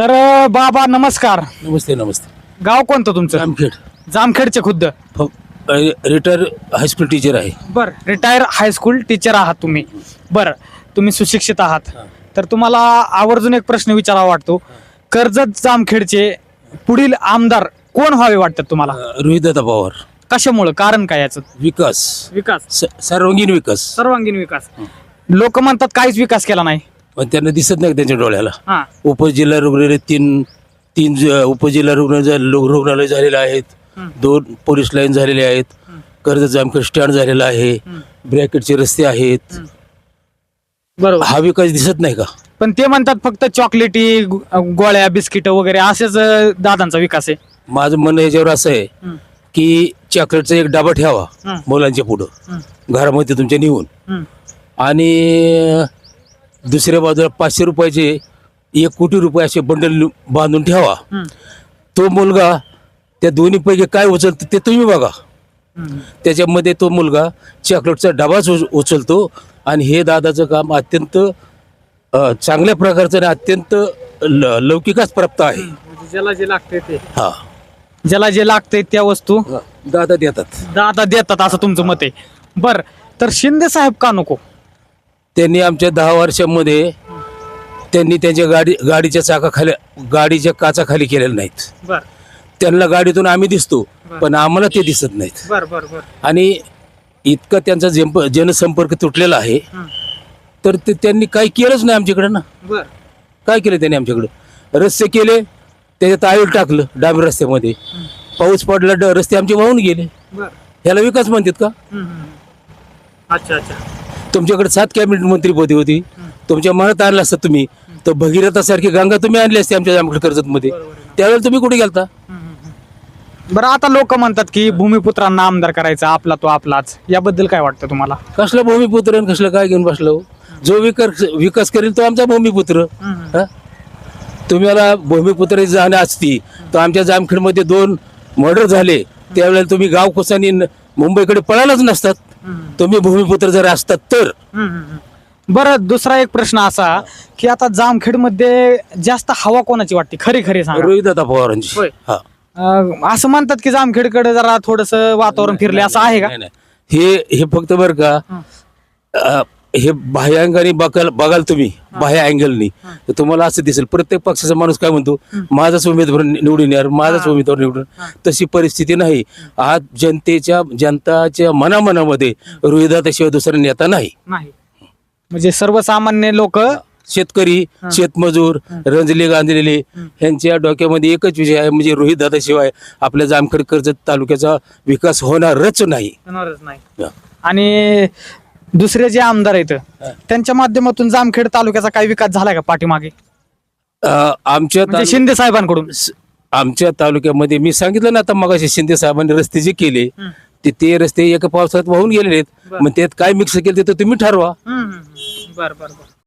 तर अ, बाबा नमस्कार. नमस्ते नमस्ते. गाव कोणतं तुमचं? जामखेड. जामखेडचे खुद्द. रिटायर हायस्कूल टीचर आहे. बर रिटायर हायस्कूल टीचर आहात तुम्ही. बर तुम्ही सुशिक्षित आहात. तर तुम्हाला आवर्जून एक प्रश्न विचारावा वाटतो. कर्जत जामखेडचे पुढील आमदार कोण व्हावे वाटतात तुम्हाला? रोहितदादा पवार. कशामुळं? कारण काय याचं? विकास. विकास. स- सर्वांगीण विकास. सर्वांगीण विकास. लोक म्हणतात काहीच विकास केला नाही. पण त्यांना दिसत नाही त्यांच्या डोळ्याला? हा. उपजिल्हा रुग्णालय तीन तीन ज- उपजिल्हा रुग्णालय रुग्णालय झालेले आहेत. दोन पोलीस लाईन झालेले आहेत. कर्जत जामखेड स्टँड झालेला आहे. ब्रॅकेटचे रस्ते आहेत. बरोबर. हा विकास दिसत नाही का? पण ते म्हणतात फक्त चॉकलेटी गो- गोळ्या बिस्किट वगैरे असेच अ, दादांचा विकास आहे. माझं म्हणणं याच्यावर असं आहे. की चॉकलेटचा एक डबा ठेवा. मुलांच्या पुढं. घरामध्ये तुमच्या नेऊन. आणि दुसऱ्या बाजूला पाचशे रुपयाचे एक कोटी रुपये असे बंडल बांधून ठेवा. तो मुलगा त्या दोन्हीपैकी काय उचलतो ते तुम्ही बघा. त्याच्यामध्ये तो मुलगा चॉकलेटचा डबाच उच- उचलतो आणि हे दादाचं काम अत्यंत चांगल्या प्रकारचं आणि अत्यंत लौकिकच प्राप्त आहे. म्हणजे ज्याला जे लागते ते. हा. ज्याला जे लागते त्या वस्तू. दादा देतात. दादा देतात असं तुमचं मत आहे. बर तर शिंदे साहेब का नको? त्यांनी आमच्या दहा वर्षामध्ये त्यांनी त्यांच्या गाडी गाडीच्या चाकाखाली गाडीच्या काचा खाली केलेल्या नाहीत. बर. त्यांना गाडीतून आम्ही दिसतो पण आम्हाला ते दिसत नाहीत. बर बर बर. आणि इतका त्यांचा जंप जनसंपर्क तुटलेला आहे तर ते त्यांनी काही केलंच नाही आमच्याकडे ना. बर. काय केलं त्यांनी आमच्याकडं? रस्ते केले त्याच्यात आईल टाकलं डांबरी रस्त्यामध्ये. पाऊस पडला ड- रस्ते आमचे वाहून गेले. बर. ह्याला विकास म्हणतात का? अच्छा अच्छा. तुमच्याकडे सात कॅबिनेट मंत्रीपदी होती. तुमच्या मनात आणलं असतं तुम्ही. तर भगीरथासारखी गंगा तुम्ही आणली असते आमच्या जामखेड कर्जतमध्ये. त्यावेळेला तुम्ही कुठे गेलता? बरं आता लोक म्हणतात की भूमिपुत्रांना आमदार करायचा आपला तो आपलाच. याबद्दल काय वाटतं तुम्हाला? कसला भूमिपुत्र आणि कसलं काय घेऊन बसलो? जो विकास विकास करेल तो आमचा भूमिपुत्र. हा? तुम्हाला भूमिपुत्र जाणे असती तर आमच्या जामखेडमध्ये दोन मर्डर झाले. त्यावेळेला तुम्ही गाव कोसानी न- मुंबईकडे पळायलाच नसतात. तुम्ही भूमिपुत्र जर असतात तर. बरं दुसरा एक प्रश्न असा की आता जामखेडमध्ये जास्त हवा कोणाची वाटते? खरी खरी सांगा. रोहितदादा पवारांची. हा. असं म्हणतात की जामखेडकडे जरा थोडस वातावरण फिरले असं आहे का? नाही, नाही. हे हे फक्त बरं का अ, हे बाह्य अंगाने बघाल बघाल तुम्ही बाह्य अँगलनी. तर तुम्हाला असं दिसेल प्रत्येक पक्षाचा माणूस काय म्हणतो माझाच उमेदवार निवडून येणार माझाच उमेदवार निवडून तशी परिस्थिती नाही. आज जनतेच्या जनताच्या मनामनामध्ये रोहिदाताशिवाय दुसरा नेता नाही. नाही. म्हणजे सर्वसामान्य लोक शेतकरी शेतमजूर रंजले गांजलेले यांच्या डोक्यामध्ये एकच विषय आहे म्हणजे रोहित दादाशिवाय आपल्या जामखेड कर्जत तालुक्याचा विकास होणारच नाही. नाही. आणि दुसरे जे आमदार आहेत त्यांच्या माध्यमातून जामखेड तालुक्याचा काही विकास झालाय का पाठीमागे? अ, आमच्या म्हणजे तालु- शिंदे साहेबांकडून. आमच्या तालुक्यामध्ये मी सांगितलं ना आता मगाशी शिंदे साहेबांनी रस्ते जे केले ते ते रस्ते एका पावसात वाहून गेलेले आहेत. मग त्यात काय मिक्स केले ते तर तुम्ही ठरवा. बर बर बर.